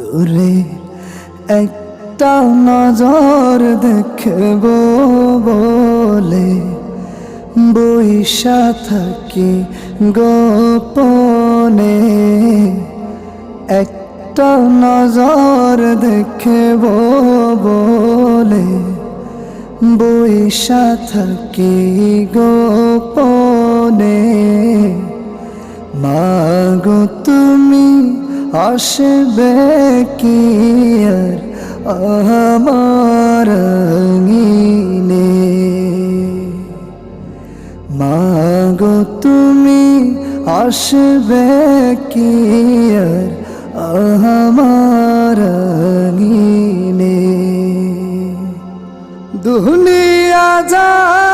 তোরে একটা নজর দেখব বলে বৈশা থাকি গোপনে। একটা নজর দেখব বলে বৈশা থাকি গোপনে। মাগো তুমি আসবে কি আমার আঙিনে মাগো তুমি আসবে কি আমার আঙিনে দুনিয়া জানে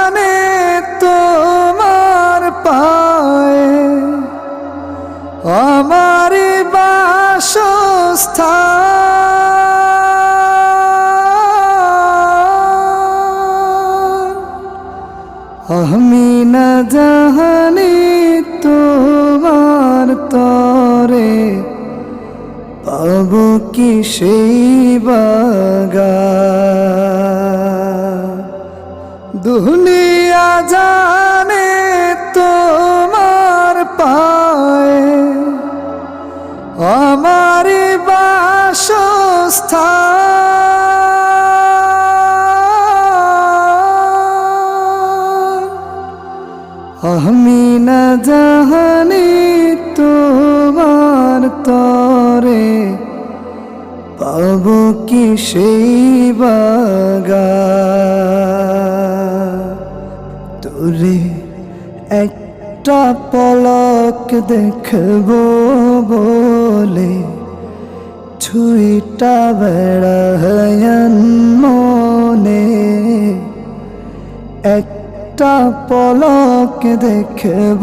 না জানি তোমার তরে পাব কি সেই বাগা দুনিয়া না জানি তোমার তরে পাব কি সেই বাগা তোরে একটা পলক দেখব বলে ছুইটা বেড়ায়ন একটা পলক দেখব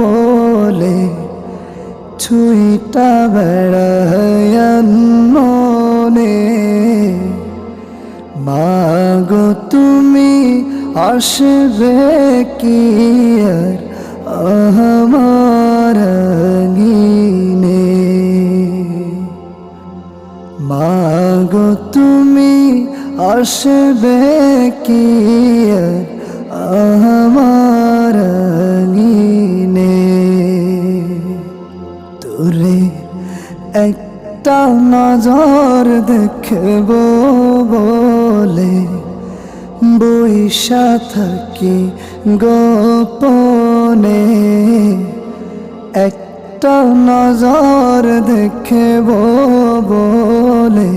বলে, ছুইটা বেড়ায়ন মাগো, তুমি আসবে কি আর আমার আঙিনে? মাগো, তুমি আসবে কি আর আমার আঙিনে। তোরে একটা নজর দেখব বলে বৈশা থাকি গোপনে। একটা নজর দেখব বলে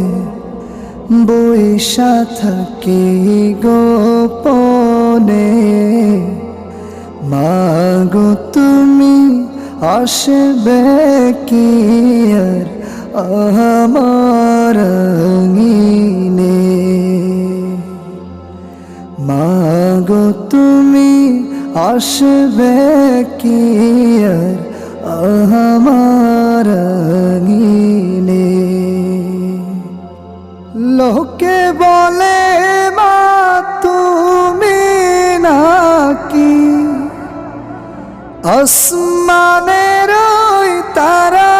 বৈশা থাকি গোপনে। মাগো, তুমি আসবে কি আর আমার আঙিনে মাগো, তুমি আসবে কি আর আমার আঙিনে লোকে বলে আসমানের তারা।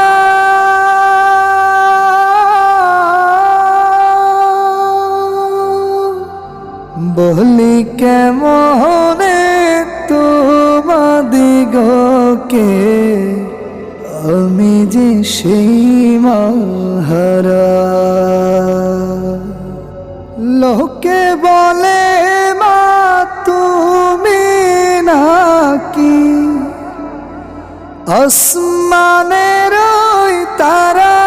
বলি কেমনে তোমাদিগকে আমি যে সেই মাহারা আসমানের তারা।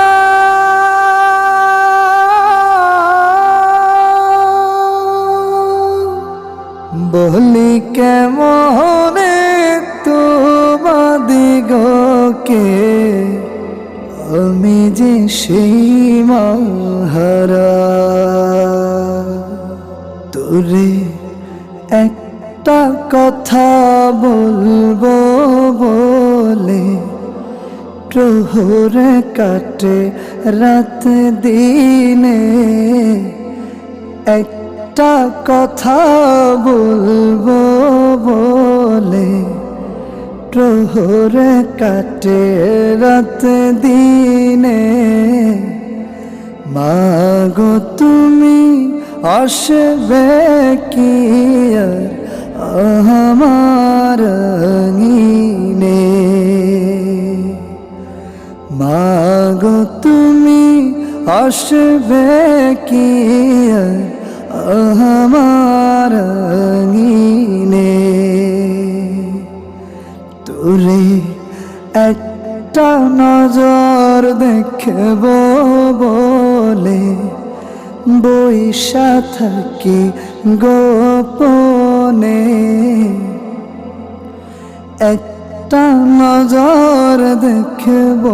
বলি কেমনে তোমাদিগকে আমি যে সেই মাহারা। তোরে একটা কথা বলব বলে, প্রহরে কাটে রাত দিনে। একটা কথা বলব বলে, প্রহরে কাটে রাত দিনে। মাগো, তুমি আসবে কি আমার আসবে কি আমার আঙিনে তোরে একটা নজর দেখব বলে বৈশা থাকি গোপনে। একটা নজর দেখব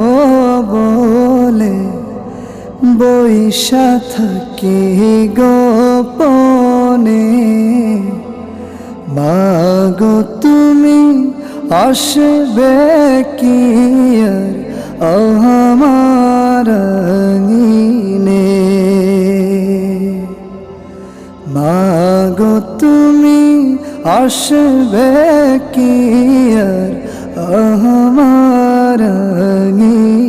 বলে বৈশা থাকি গোপনে। মাগো, তুমি আসবে কি আমার নিনে মাগো, তুমি আসবে কি আমার নিনে